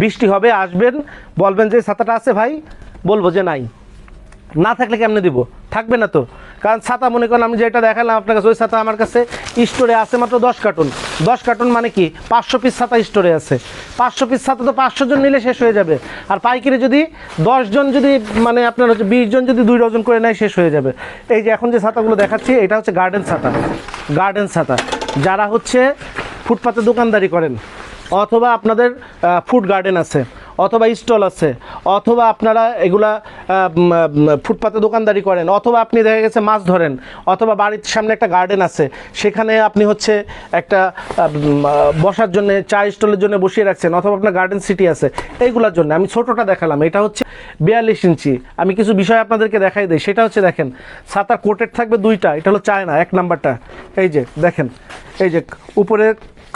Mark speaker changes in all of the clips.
Speaker 1: বৃষ্টি হবে, আসবেন, বলবেন যে ছাতাটা আছে ভাই, বলব যে নাই। না থাকলে কেমনে দিব? থাকবে না তো। কারণ ছাতা মনে করেন আমি যেটা দেখালাম আপনার কাছে ওই ছাতা আমার কাছে স্টোরে আছে মাত্র দশ কার্টুন। দশ কার্টুন মানে কি? পাঁচশো পিস ছাতা স্টোরে আছে। পাঁচশো পিস ছাতা তো পাঁচশো জন নিলে শেষ হয়ে যাবে। আর পাইকারি যদি জন যদি মানে আপনার হচ্ছে বিশ জন যদি দুই ডজন করে নেয়, শেষ হয়ে যাবে। এই যে এখন যে ছাতাগুলো দেখাচ্ছি, এটা হচ্ছে গার্ডেন ছাতা। গার্ডেন ছাতা। যারা হচ্ছে ফুটপাতে দোকানদারি করেন অথবা আপনাদের ফুড গার্ডেন আছে, অথবা স্টল আছে, অথবা আপনারা এগুলা ফুটপাতে দোকানদারি করেন, অথবা আপনি দেখা গেছে মাছ ধরেন, অথবা বাড়ির সামনে একটা গার্ডেন আছে, সেখানে আপনি হচ্ছে একটা বসার জন্য, চা স্টলের জন্য বসিয়ে রাখছেন, অথবা আপনার গার্ডেন সিটি আছে, এইগুলোর জন্য। আমি ছোটোটা দেখালাম, এটা হচ্ছে বিয়াল্লিশ ইঞ্চি। আমি কিছু বিষয় আপনাদেরকে দেখাই দিই, সেটা হচ্ছে দেখেন সাতার কোটেড থাকবে দুইটা, এটা হলো চায়না, এক নাম্বারটা। এই যে, দেখেন, এই যে, উপরে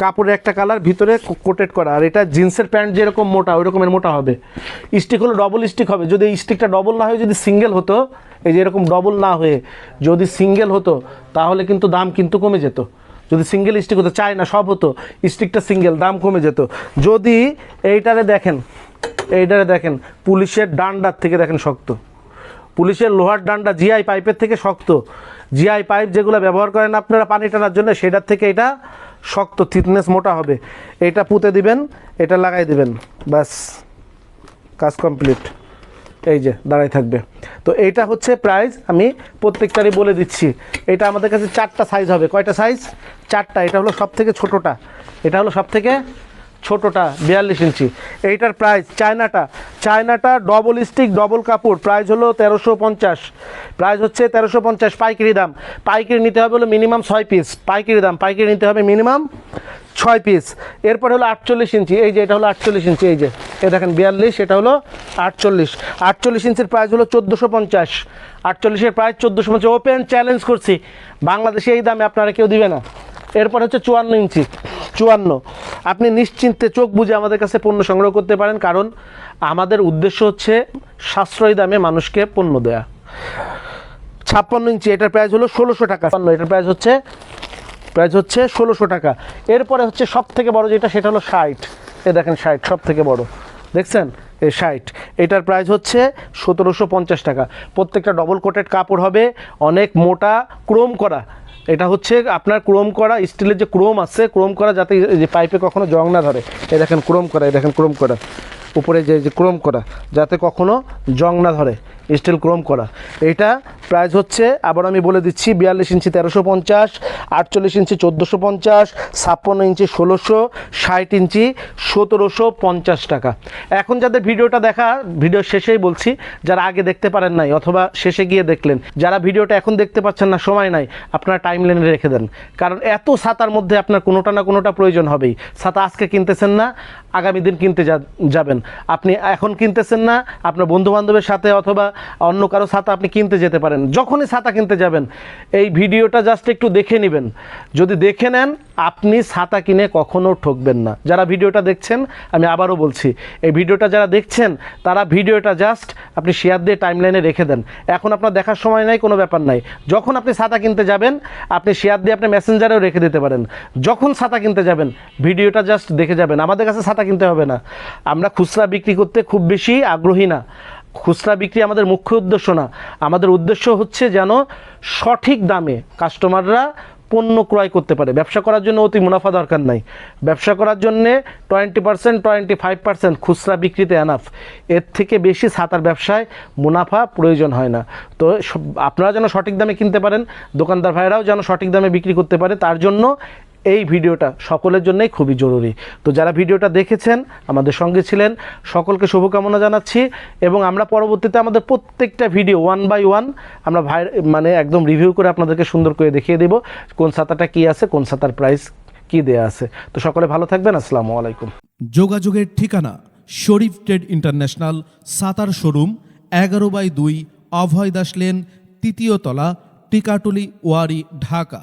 Speaker 1: কাপড়ের একটা কালার ভিতরে কোটেড করা। আর এটা জিন্সের প্যান্ট যেরকম মোটা ওই রকমের মোটা হবে। স্টিক হলো ডবল স্টিক হবে। যদি স্টিকটা ডবল না হয়ে যদি সিঙ্গেল হতো, এই যে এরকম ডবল না হয়ে যদি সিঙ্গেল হতো, তাহলে কিন্তু দাম কিন্তু কমে যেত। যদি সিঙ্গেল স্টিক হতো চায় না সব হতো। স্টিকটা সিঙ্গেল দাম কমে যেত। যদি এইটারে দেখেন এইটারে দেখেন, পুলিশের ডান্ডার থেকে দেখেন শক্ত। পুলিশের লোহার ডান্ডা জিআই পাইপের থেকে শক্ত। জিআই পাইপ যেগুলো ব্যবহার করেন আপনারা পানি টানার জন্য, সেটার থেকে এটা শক্ত থিকনেস মোটা হবে। এটা পুঁতে দিবেন, এটা লাগাই দিবেন। ব্যাস, কাজ কমপ্লিট। এই যে, দাঁড়াই থাকবে। তো এইটা হচ্ছে প্রাইস, আমি প্রত্যেকটারই বলে দিচ্ছি। এটা আমাদের কাছে চারটা সাইজ হবে। কয়টা সাইজ চারটা। এটা হলো সব থেকে ছোটোটা। এটা হলো সব থেকে ছোটোটা, বিয়াল্লিশ ইঞ্চি। এইটার প্রাইস চায়নাটা। চায়নাটা ডবল স্টিক ডবল কাপড়। প্রাইস হলো তেরোশো পঞ্চাশ। প্রাইস হচ্ছে তেরোশো পঞ্চাশ পাইকারি দাম। পাইকারি নিতে হবে হলো মিনিমাম ছয় পিস পাইকারি দাম। পাইকারি নিতে হবে মিনিমাম ছয় পিস এরপর হলো আটচল্লিশ ইঞ্চি। এই যে, এটা হলো আটচল্লিশ ইঞ্চি। এই যে, এ দেখেন, বিয়াল্লিশ, এটা হলো আটচল্লিশ। আটচল্লিশ ইঞ্চির প্রাইস হলো চোদ্দোশো পঞ্চাশ। আটচল্লিশের প্রাইস চোদ্দোশো পঞ্চাশ। ওপেন চ্যালেঞ্জ করছি। বাংলাদেশে এই দামে আপনারা কেউ দিবে না। এরপর হচ্ছে চুয়ান্ন ইঞ্চি। চুয়ান্ন। আপনি নিশ্চিন্তে চোখ বুঝে আমাদের কাছে পণ্য সংগ্রহ করতে পারেন, কারণ আমাদের উদ্দেশ্য হচ্ছে সাশ্রয়ী দামে মানুষকে পণ্য দেয়া। ছাপ্পান্ন ইঞ্চি, এটার প্রাইস হলো ষোলোশো টাকা। এটার প্রাইস হচ্ছে প্রাইস হচ্ছে ষোলোশো টাকা। এরপরে হচ্ছে সব থেকে বড় যেটা, সেটা হলো ষাট। এ দেখেন ষাট সব থেকে বড়। দেখছেন? এই ষাট। এটার প্রাইস হচ্ছে সতেরোশো পঞ্চাশ টাকা। প্রত্যেকটা ডবল কোটেড কাপড় হবে, অনেক মোটা, ক্রোম করা। এটা হচ্ছে আপনার ক্রোম করা স্টিলের যে ক্রোম আছে, ক্রোম করা যাতে যে পাইপে কখনো জং না ধরে। এই দেখেন ক্রোম করা, এই দেখেন ক্রোম করা। উপরে যে যে ক্রোম করা, যাতে কখনো জং না ধরে, স্টিল ক্রোম করা। এইটা প্রাইস হচ্ছে, আবার আমি বলে দিচ্ছি, বিয়াল্লিশ ইঞ্চি তেরোশো পঞ্চাশ, আটচল্লিশ ইঞ্চি চোদ্দোশো পঞ্চাশ, ছাপ্পান্ন ইঞ্চি ষোলোশো, ষাট ইঞ্চি সতেরোশো পঞ্চাশ টাকা। এখন যাদের ভিডিওটা দেখা, ভিডিও শেষেই বলছি, যারা আগে দেখতে পারেন নাই অথবা শেষে গিয়ে দেখলেন, যারা ভিডিওটা এখন দেখতে পাচ্ছেন না, সময় নাই, আপনারা টাইম লাইনে রেখে দেন। কারণ এত ছাতার মধ্যে আপনার কোনোটা না কোনোটা প্রয়োজন হবেই। ছাতা আজকে কিনতেছেন না, আগামী দিন কিনতে যাবেন। আপনি এখন কিনতেছেন না, আপনার বন্ধু বান্ধবের সাথে অথবা অন্য কারও ছাতা আপনি কিনতে যেতে পারেন। যখনই ছাতা কিনতে যাবেন, এই ভিডিওটা জাস্ট একটু দেখে নেবেন। যদি দেখে নেন আপনি ছাতা কিনে কখনো ঠকবেন না। যারা ভিডিওটা দেখছেন, আমি আবারও বলছি, এই ভিডিওটা যারা দেখছেন, তারা ভিডিওটা জাস্ট আপনি শেয়ার দিয়ে টাইমলাইনে রেখে দেন। এখন আপনার দেখার সময় নাই, কোনো ব্যাপার নাই। যখন আপনি ছাতা কিনতে যাবেন, আপনি শেয়ার দিয়ে আপনি মেসেঞ্জারেও রেখে দিতে পারেন। যখন ছাতা কিনতে যাবেন, ভিডিওটা জাস্ট দেখে যাবেন। আমাদের কাছে ছাতা কিনতে হবে না। আমরা খুচরা বিক্রি করতে খুব বেশি আগ্রহী না। খুচরা বিক্রি আমাদের মুখ্য উদ্দেশ্য না। আমাদের উদ্দেশ্য হচ্ছে যেন সঠিক দামে কাস্টমাররা পণ্য ক্রয় করতে পারে। ব্যবসা করার জন্য অতি মুনাফা দরকার নাই। ব্যবসা করার জন্যে twenty percent twenty five percent খুচরা বিক্রিতে অ্যানাফ এর থেকে বেশি ছাতার ব্যবসায় মুনাফা প্রয়োজন হয় না। তো আপনারা যেন সঠিক দামে কিনতে পারেন, দোকানদার ভাইরাও যেন সঠিক দামে বিক্রি করতে পারে, তার জন্য এই ভিডিওটা সকলের জন্যই খুবই জরুরি। তো যারা ভিডিওটা দেখেছেন, আমাদের সঙ্গে ছিলেন, সকলকে শুভকামনা জানাচ্ছি এবং আমরা পরবর্তীতে আমাদের প্রত্যেকটা ভিডিও ওয়ান বাই ওয়ান আমরা ভাই মানে একদম রিভিউ করে আপনাদেরকে সুন্দর করে দেখিয়ে দেব কোন ছাতাটা কি আছে, কোন ছাতার প্রাইস কি দেয়া আছে। তো সকলে ভালো থাকবেন, আসসালামু আলাইকুম।
Speaker 2: যোগাযোগের ঠিকানা শরীফ ট্রেড ইন্টারন্যাশনাল সাতার শোরুম, এগারো বাই দুই অভয় দাস লেন, তৃতীয় তলা, টিকাটুলি, ওয়ারি, ঢাকা।